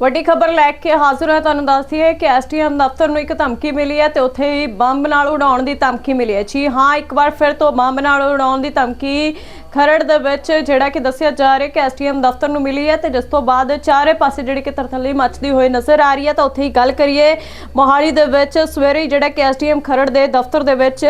ਵੱਡੀ ਖਬਰ ਲੈ ਕੇ ਹਾਜ਼ਰ ਹੈ ਤੁਹਾਨੂੰ ਦੱਸਦੀ ਹੈ ਕਿ ਐਸਟੀਐਮ ਦਫ਼ਤਰ ਨੂੰ ਇੱਕ ਧਮਕੀ ਮਿਲੀ ਹੈ ਤੇ ਉੱਥੇ ਹੀ ਬੰਬ ਨਾਲ ਉਡਾਉਣ ਦੀ ਧਮਕੀ ਮਿਲੀ ਹੈ। ਜੀ ਹਾਂ, ਇੱਕ ਵਾਰ ਫਿਰ ਤੋਂ ਬੰਬ ਨਾਲ ਉਡਾਉਣ ਦੀ ਧਮਕੀ ਖਰੜ ਦੇ ਵਿੱਚ ਜਿਹੜਾ ਕਿ ਦੱਸਿਆ ਜਾ ਰਿਹਾ ਕਿ ਐਸਟੀਐਮ ਦਫ਼ਤਰ ਨੂੰ ਮਿਲੀ ਹੈ ਤੇ ਜਿਸ ਤੋਂ ਬਾਅਦ ਚਾਰੇ ਪਾਸੇ ਜਿਹੜੀ ਕਿ ਤਰਥੱਲੀ ਮੱਚਦੀ ਹੋਈ ਨਜ਼ਰ ਆ ਰਹੀ ਹੈ ਤਾਂ ਉੱਥੇ ਹੀ ਗੱਲ ਕਰੀਏ, ਮੋਹਾਲੀ ਦੇ ਵਿੱਚ ਸਵੇਰੇ ਹੀ ਜਿਹੜਾ ਕਿ ਐਸਟੀਐਮ ਖਰੜ ਦੇ ਦਫ਼ਤਰ ਦੇ ਵਿੱਚ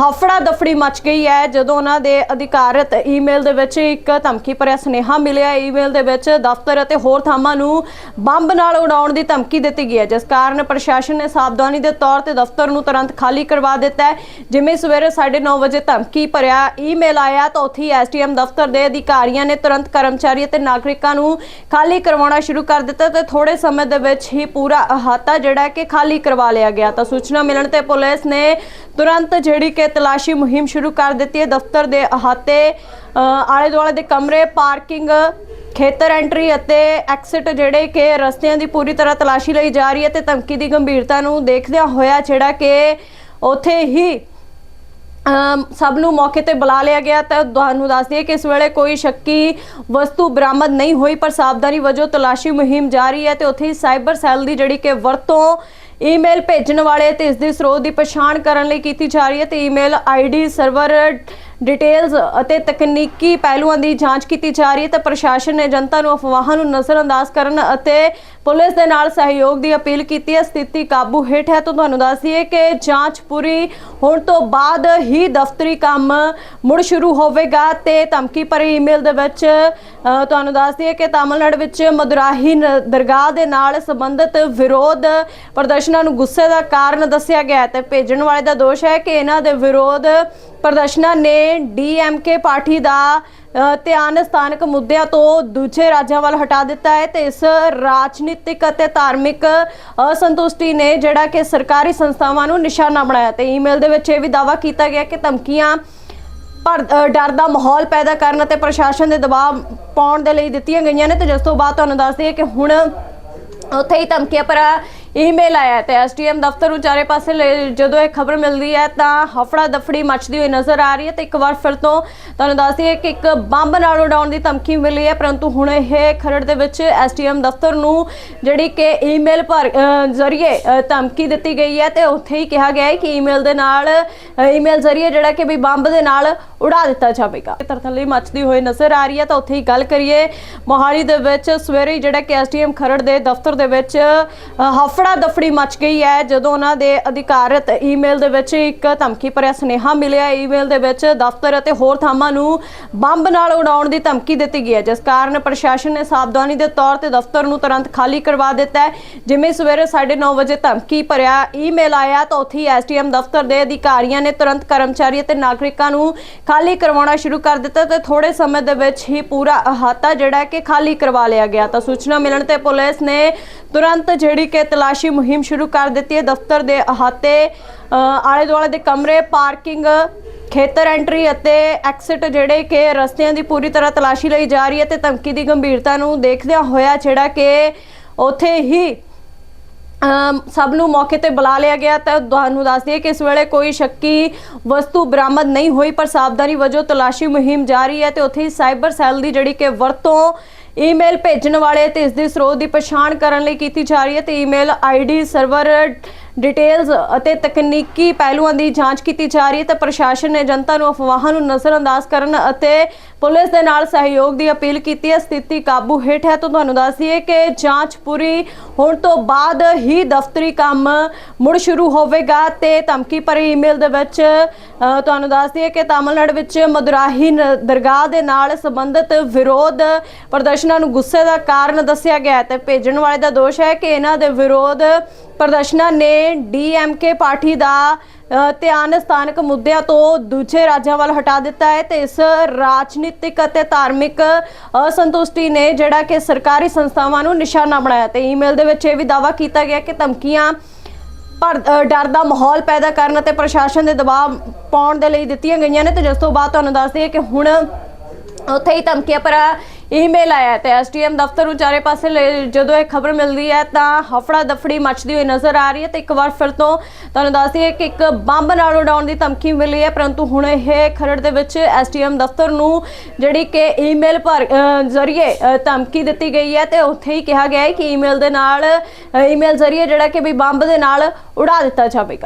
ਹਫੜਾ ਦਫੜੀ ਮਚ ਗਈ ਹੈ ਜਦੋਂ ਉਹਨਾਂ ਦੇ ਅਧਿਕਾਰਤ ਈਮੇਲ ਦੇ ਵਿੱਚ ਇੱਕ ਧਮਕੀ ਭਰਿਆ ਸੁਨੇਹਾ ਮਿਲਿਆ। ਈਮੇਲ ਦੇ ਵਿੱਚ ਦਫ਼ਤਰ ਅਤੇ ਹੋਰ ਥਾਵਾਂ ਨੂੰ ਬੰਬ ਨਾਲ ਉਡਾਉਣ ਦੀ ਧਮਕੀ ਦਿੱਤੀ ਗਈ ਹੈ, ਜਿਸ ਕਾਰਨ ਪ੍ਰਸ਼ਾਸਨ ਨੇ ਸਾਵਧਾਨੀ ਦੇ ਤੌਰ ਤੇ ਦਫ਼ਤਰ ਨੂੰ ਤੁਰੰਤ ਖਾਲੀ ਕਰਵਾ ਦਿੱਤਾ ਹੈ। ਜਿਵੇਂ ਸਵੇਰੇ 9:30 ਵਜੇ ਧਮਕੀ ਭਰਿਆ ਈਮੇਲ ਆਇਆ ਤਾਂ ਉੱਥੇ ਹੀ ਐਸਟੀਐਮ ਦਫ਼ਤਰ ਦੇ ਅਧਿਕਾਰੀਆਂ ਨੇ ਤੁਰੰਤ ਕਰਮਚਾਰੀ ਅਤੇ ਨਾਗਰਿਕਾਂ ਨੂੰ ਖਾਲੀ ਕਰਵਾਉਣਾ ਸ਼ੁਰੂ ਕਰ ਦਿੱਤਾ ਤੇ ਥੋੜੇ ਸਮੇਂ ਦੇ ਵਿੱਚ ਹੀ ਪੂਰਾ ਅਹਾਤਾ ਜਿਹੜਾ ਕਿ ਖਾਲੀ ਕਰਵਾ ਲਿਆ ਗਿਆ। ਤਾਂ ਸੂਚਨਾ ਮਿਲਣ ਤੇ ਪੁਲਿਸ ਨੇ ਤੁਰੰਤ ਜਿਹੜੀ ਕਿ ਤਲਾਸ਼ੀ ਮੁਹਿੰਮ ਸ਼ੁਰੂ ਕਰ ਦਿੱਤੀ ਹੈ। ਦਫ਼ਤਰ ਦੇ ਅਹਾਤੇ ਆਲੇ ਦੁਆਲੇ ਦੇ ਕਮਰੇ, ਪਾਰਕਿੰਗ, ਖੇਤਰ ਐਂਟਰੀ ਅਤੇ ਐਕਸਿਟ ਜਿਹੜੇ ਕਿ ਰਸਤਿਆਂ ਦੀ ਪੂਰੀ ਤਰ੍ਹਾਂ ਤਲਾਸ਼ੀ ਲਈ ਜਾ ਰਹੀ ਹੈ ਤੇ ਧਮਕੀ ਦੀ ਗੰਭੀਰਤਾ ਨੂੰ ਦੇਖਦਿਆਂ ਹੋਇਆ ਜਿਹੜਾ ਕਿ ਉੱਥੇ ਹੀ ਸਭ ਨੂੰ ਮੌਕੇ ਤੇ ਬੁਲਾ ਲਿਆ ਗਿਆ ਤਾਂ ਤੁਹਾਨੂੰ ਦੱਸ ਦਈਏ ਕਿ ਇਸ ਵੇਲੇ ਕੋਈ ਸ਼ੱਕੀ ਵਸਤੂ ਬਰਾਮਦ ਨਹੀਂ ਹੋਈ, ਪਰ ਸਾਵਧਾਨੀ ਵਜੋਂ ਤਲਾਸ਼ੀ ਮੁਹਿੰਮ ਜਾਰੀ ਹੈ ਤੇ ਉੱਥੇ ਹੀ ਸਾਈਬਰ ਸੈੱਲ ਦੀ ਜਿਹੜੀ ਕਿ ਵਰਤੋਂ ਈਮੇਲ ਭੇਜਣ ਵਾਲੇ ਤੇ ਇਸ ਦੇ ਸਰੋਤ ਦੀ ਪਛਾਣ ਕਰਨ ਲਈ ਕੀਤੀ ਜਾ ਰਹੀ ਹੈ ਤੇ ਈਮੇਲ ਆਈਡੀ ਸਰਵਰ ਡਿਟੇਲਸ ਅਤੇ ਤਕਨੀਕੀ ਪਹਿਲੂਆਂ ਦੀ ਜਾਂਚ ਕੀਤੀ ਜਾ ਰਹੀ ਹੈ ਤੇ ਪ੍ਰਸ਼ਾਸਨ ਨੇ ਜਨਤਾ ਨੂੰ ਅਫਵਾਹਾਂ ਨੂੰ ਨਜ਼ਰਅੰਦਾਜ਼ ਕਰਨ ਅਤੇ ਪੁਲਿਸ ਦੇ ਨਾਲ ਸਹਿਯੋਗ ਦੀ ਅਪੀਲ ਕੀਤੀ ਹੈ। ਸਥਿਤੀ ਕਾਬੂ ਹੇਠ ਹੈ। ਤਾਂ ਤੁਹਾਨੂੰ ਦੱਸ ਦਈਏ ਕਿ ਜਾਂਚ ਪੂਰੀ ਹੋਣ ਤੋਂ ਬਾਅਦ ਹੀ ਦਫ਼ਤਰੀ ਕੰਮ ਮੁੜ ਸ਼ੁਰੂ ਹੋਵੇਗਾ ਤੇ ਧਮਕੀ ਭਰੀ ਈਮੇਲ ਦੇ ਵਿੱਚ ਅ, ਤੁਹਾਨੂੰ ਦੱਸ ਦਈਏ ਕਿ ਤਾਮਿਲਨਾਡੂ ਵਿੱਚ ਮਦੁਰਾਹੀ ਨ- ਦਰਗਾਹ ਦੇ ਨਾਲ ਸੰਬੰਧਿਤ ਵਿਰੋਧ ਪ੍ਰਦਰਸ਼ਨਾਂ ਨੂੰ ਗੁੱਸੇ ਦਾ ਕਾਰਨ ਦੱਸਿਆ ਗਿਆ ਹੈ ਤੇ ਭੇਜਣ ਵਾਲੇ ਦਾ ਦੋਸ਼ ਹੈ ਕਿ ਇਹਨਾਂ ਦੇ ਵਿਰੋਧ ਪ੍ਰਦਰਸ਼ਨਾਂ ਨੇ ਡੀਐਮਕੇ ਪਾਰਟੀ ਦਾ ਧਿਆਨ ਸਥਾਨਕ ਮੁੱਦਿਆਂ ਤੋਂ ਦੂਜੇ ਰਾਜਾਂ ਵੱਲ ਹਟਾ ਦਿੱਤਾ ਹੈ ਤੇ ਇਸ ਰਾਜਨੀਤਿਕ ਅਤੇ ਧਾਰਮਿਕ ਅਸੰਤੁਸ਼ਟੀ ਨੇ ਜਿਹੜਾ ਕਿ ਸਰਕਾਰੀ ਸੰਸਥਾਵਾਂ ਨੂੰ ਨਿਸ਼ਾਨਾ ਬਣਾਇਆ ਤੇ ਈਮੇਲ ਦੇ ਵਿੱਚ ਇਹ ਵੀ ਦਾਅਵਾ ਕੀਤਾ ਗਿਆ ਕਿ ਧਮਕੀਆਂ ਪਰ ਡਰ ਦਾ ਮਾਹੌਲ ਪੈਦਾ ਕਰਨ ਅਤੇ ਪ੍ਰਸ਼ਾਸਨ ਦੇ ਦਬਾਅ ਪਾਉਣ ਦੇ ਲਈ ਦਿੱਤੀਆਂ ਗਈਆਂ ਨੇ ਤੇ ਜਿਸ ਤੋਂ ਬਾਅਦ ਤੁਹਾਨੂੰ ਦੱਸ ਦਈਏ ਕਿ ਹੁਣ ਉੱਥੇ ਹੀ ਧਮਕੀਆਂ ਪਰ ਈਮੇਲ ਆਇਆ ਤੇ ਐਸਡੀਐਮ ਦਫ਼ਤਰ ਨੂੰ ਚਾਰੇ ਪਾਸੇ ਲੈ- ਜਦੋਂ ਇਹ ਖਬਰ ਮਿਲਦੀ ਹੈ ਤਾਂ ਹਫੜਾ ਦਫੜੀ ਮੱਚਦੀ ਹੋਈ ਨਜ਼ਰ ਆ ਰਹੀ ਹੈ ਤੇ ਇੱਕ ਵਾਰ ਫਿਰ ਤੋਂ ਤੁਹਾਨੂੰ ਦੱਸ ਦਈਏ ਕਿ ਇੱਕ ਬੰਬ ਨਾਲ ਉਡਾਉਣ ਦੀ ਧਮਕੀ ਮਿਲੀ ਹੈ ਪਰੰਤੂ ਹੁਣ ਇਹ ਖਰੜ ਦੇ ਵਿੱਚ ਐਸਡੀਐਮ ਦਫ਼ਤਰ ਨੂੰ ਜਿਹੜੀ ਕਿ ਈਮੇਲ ਪਰ ਜ਼ਰੀਏ ਧਮਕੀ ਦਿੱਤੀ ਗਈ ਹੈ ਤੇ ਉੱਥੇ ਹੀ ਕਿਹਾ ਗਿਆ ਹੈ ਕਿ ਈਮੇਲ ਦੇ ਨਾਲ ਈਮੇਲ ਜ਼ਰੀਏ ਜਿਹੜਾ ਕਿ ਵੀ ਬੰਬ ਦੇ ਨਾਲ ਉਡਾ ਦਿੱਤਾ ਜਾਵੇਗਾ। ਤਰਥੱਲੀ ਮੱਚਦੀ ਹੋਈ ਨਜ਼ਰ ਆ ਰਹੀ ਹੈ ਤਾਂ ਉੱਥੇ ਹੀ ਗੱਲ ਕਰੀਏ ਮੋਹਾਲੀ ਦੇ ਵਿੱਚ ਸਵੇਰੇ ਜਿਹੜਾ ਕਿ ਐਸਡੀਐਮ ਖਰੜ ਦੇ ਦਫ਼ਤਰ ਦੇ ਵਿੱਚ ਅ, ਹਫੜਾ ਦਫੜੀ ਮਚ ਗਈ ਹੈ। ਜਦੋਂ ਉਹਨਾਂ ਦੇ ਅਧਿਕਾਰਤ ਈਮੇਲ ਦੇ ਵਿੱਚ ਇੱਕ ਧਮਕੀ ਭਰਿਆ ਸੁਨੇਹਾ ਮਿਲਿਆ ਈਮੇਲ ਦੇ ਵਿੱਚ ਦਫ਼ਤਰ ਅਤੇ ਹੋਰ ਥਾਵਾਂ ਨੂੰ ਬੰਬ ਨਾਲ ਉਡਾਉਣ ਦੀ ਧਮਕੀ ਦਿੱਤੀ ਗਈ ਹੈ। ਜਿਸ ਕਾਰਨ ਪ੍ਰਸ਼ਾਸਨ ਨੇ ਸਾਵਧਾਨੀ ਦੇ ਤੌਰ ਤੇ ਦਫ਼ਤਰ ਨੂੰ ਤੁਰੰਤ ਖਾਲੀ ਕਰਵਾ ਦਿੱਤਾ ਹੈ। ਜਿਵੇਂ ਸਵੇਰੇ 9:30 ਵਜੇ ਧਮਕੀ ਭਰਿਆ ਈਮੇਲ ਆਇਆ, ਤਾਂ ਉੱਥੇ ਹੀ ਐਸਟੀਐਮ ਦਫ਼ਤਰ ਦੇ ਅਧਿਕਾਰੀਆਂ ਨੇ ਤੁਰੰਤ ਕਰਮਚਾਰੀ ਅਤੇ ਨਾਗਰਿਕਾਂ ਨੂੰ ਖਾਲੀ ਕਰਵਾਉਣਾ ਸ਼ੁਰੂ ਕਰ ਦਿੱਤਾ ਤੇ ਥੋੜੇ ਸਮੇਂ ਦੇ ਵਿੱਚ ਹੀ ਪੂਰਾ ਅਹਾਤਾ ਜਿਹੜਾ ਕਿ ਖਾਲੀ ਕਰਵਾ ਲਿਆ ਗਿਆ। ਤਾਂ ਸੂਚਨਾ ਮਿਲਣ ਤੇ ਪੁਲਿਸ ਨੇ ਤੁਰੰਤ ਜਿਹੜੀ ਕਿ ਤਲਾਸ਼ੀ ਮੁਹਿੰਮ ਸ਼ੁਰੂ ਕਰ ਦਿੱਤੀ ਹੈ। ਦਫ਼ਤਰ ਦੇ ਅਹਾਤੇ ਆਲੇ ਦੁਆਲੇ ਦੇ ਕਮਰੇ, ਪਾਰਕਿੰਗ, ਖੇਤਰ ਐਂਟਰੀ ਅਤੇ ਐਕਸਿਟ ਜਿਹੜੇ ਕਿ ਰਸਤਿਆਂ ਦੀ ਪੂਰੀ ਤਰ੍ਹਾਂ ਤਲਾਸ਼ੀ ਲਈ ਜਾ ਰਹੀ ਹੈ ਤੇ ਧਮਕੀ ਦੀ ਗੰਭੀਰਤਾ ਨੂੰ ਦੇਖਦਿਆਂ ਹੋਇਆ ਜਿਹੜਾ ਕਿ ਉੱਥੇ ਹੀ ਸਭ ਨੂੰ ਮੌਕੇ ਤੇ ਬੁਲਾ ਲਿਆ ਗਿਆ। ਤਾਂ ਤੁਹਾਨੂੰ ਦੱਸ ਦਈਏ ਕਿ ਇਸ ਵੇਲੇ ਕੋਈ ਸ਼ੱਕੀ ਵਸਤੂ ਬਰਾਮਦ ਨਹੀਂ ਹੋਈ, ਪਰ ਸਾਵਧਾਨੀ ਵਜੋਂ ਤਲਾਸ਼ੀ ਮੁਹਿੰਮ ਜਾਰੀ ਹੈ ਤੇ ਉੱਥੇ ਹੀ ਸਾਈਬਰ ਸੈੱਲ ਦੀ ਜਿਹੜੀ ਕਿ ਵਰਤੋਂ ਈਮੇਲ ਭੇਜਣ ਵਾਲੇ ਤੇ ਇਸ ਦੇ ਸਰੋਤ ਦੀ ਪਛਾਣ ਕਰਨ ਲਈ ਕੀਤੀ ਜਾ ਰਹੀ ਹੈ ਤੇ ਈਮੇਲ ਆਈਡੀ, ਸਰਵਰ ਡਿਟੇਲਸ ਅਤੇ ਤਕਨੀਕੀ ਪਹਿਲੂਆਂ ਦੀ ਜਾਂਚ ਕੀਤੀ ਜਾ ਰਹੀ ਹੈ ਤਾਂ ਪ੍ਰਸ਼ਾਸਨ ਨੇ ਜਨਤਾ ਨੂੰ ਅਫਵਾਹਾਂ ਨੂੰ ਨਜ਼ਰਅੰਦਾਜ਼ ਕਰਨ ਅਤੇ ਪੁਲਿਸ ਦੇ ਨਾਲ ਸਹਿਯੋਗ ਦੀ ਅਪੀਲ ਕੀਤੀ ਹੈ। ਸਥਿਤੀ ਕਾਬੂ ਹੇਠ ਹੈ ਤਾਂ ਤੁਹਾਨੂੰ ਦੱਸ ਦਈਏ ਕਿ ਜਾਂਚ ਪੂਰੀ ਹੋਣ ਤੋਂ ਬਾਅਦ ਹੀ ਦਫ਼ਤਰੀ ਕੰਮ ਮੁੜ ਸ਼ੁਰੂ ਹੋਵੇਗਾ ਤੇ ਧਮਕੀ ਭਰੀ ਈਮੇਲ ਦੇ ਵਿੱਚ ਤੁਹਾਨੂੰ ਦੱਸ ਦਈਏ ਕਿ ਤਾਮਿਲਨਾਡੂ ਵਿੱਚ ਮਦੁਰਾਹੀ ਨ- ਦਰਗਾਹ ਦੇ ਨਾਲ ਸੰਬੰਧਿਤ ਵਿਰੋਧ ਪ੍ਰਦਰਸ਼ਨਾਂ ਨੂੰ ਗੁੱਸੇ ਦਾ ਕਾਰਨ ਦੱਸਿਆ ਗਿਆ ਹੈ ਤੇ ਭੇਜਣ ਵਾਲੇ ਦਾ ਦੋਸ਼ ਹੈ ਕਿ ਇਹਨਾਂ ਦੇ ਵਿਰੋਧ ਪ੍ਰਦਰਸ਼ਨਾਂ ਨੇ ਡੀਐਮਕੇ ਪਾਰਟੀ ਦਾ ਧਿਆਨ ਸਥਾਨਕ ਮੁੱਦਿਆਂ ਤੋਂ ਦੂਜੇ ਰਾਜਾਂ ਵੱਲ ਹਟਾ ਦਿੱਤਾ ਹੈ ਤੇ ਇਸ ਰਾਜਨੀਤਿਕ ਅਤੇ ਧਾਰਮਿਕ ਅਸੰਤੁਸ਼ਟੀ ਨੇ ਜਿਹੜਾ ਕਿ ਸਰਕਾਰੀ ਸੰਸਥਾਵਾਂ ਨੂੰ ਨਿਸ਼ਾਨਾ ਬਣਾਇਆ ਤੇ ਈਮੇਲ ਦੇ ਵਿੱਚ ਇਹ ਵੀ ਦਾਅਵਾ ਕੀਤਾ ਗਿਆ ਕਿ ਧਮਕੀਆਂ ਪਰ ਅ, ਡਰ ਦਾ ਮਾਹੌਲ ਪੈਦਾ ਕਰਨ ਅਤੇ ਪ੍ਰਸ਼ਾਸਨ ਦੇ ਦਬਾਅ ਪਾਉਣ ਦੇ ਲਈ ਦਿੱਤੀਆਂ ਗਈਆਂ ਨੇ ਤੇ ਜਿਸ ਤੋਂ ਬਾਅਦ ਤੁਹਾਨੂੰ ਦੱਸ ਦਈਏ ਕਿ ਹੁਣ ਉੱਥੇ ਹੀ ਧਮਕੀਆਂ ਪਰ ਈਮੇਲ ਆਇਆ ਹੈ ਤੇ ਐਸਡੀਐਮ ਦਫ਼ਤਰ ਨੂੰ ਚਾਰੇ ਪਾਸੇ ਲੈ- ਜਦੋਂ ਇਹ ਖਬਰ ਮਿਲਦੀ ਹੈ ਤਾਂ ਹਫੜਾ ਦਫੜੀ ਮਚਦੀ ਹੋਈ ਨਜ਼ਰ ਆ ਰਹੀ ਹੈ ਤੇ ਇੱਕ ਵਾਰ ਫਿਰ ਤੋਂ ਤੁਹਾਨੂੰ ਦੱਸ ਦਈਏ ਕਿ ਇੱਕ ਬੰਬ ਨਾਲ ਉਡਾਉਣ ਦੀ ਧਮਕੀ ਮਿਲੀ ਹੈ, ਪਰੰਤੂ ਹੁਣ ਇਹ ਖਰੜ ਦੇ ਵਿੱਚ ਐਸਡੀਐਮ ਦਫ਼ਤਰ ਨੂੰ ਜਿਹੜੀ ਕਿ ਈਮੇਲ ਭਰ ਜ਼ਰੀਏ ਧਮਕੀ ਦਿੱਤੀ ਗਈ ਹੈ ਤੇ ਉੱਥੇ ਹੀ ਕਿਹਾ ਗਿਆ ਹੈ ਕਿ ਈਮੇਲ ਦੇ ਨਾਲ ਈਮੇਲ ਜ਼ਰੀਏ ਜਿਹੜਾ ਕਿ ਵੀ ਬੰਬ ਦੇ ਨਾਲ ਉਡਾ ਦਿੱਤਾ ਜਾਵੇਗਾ।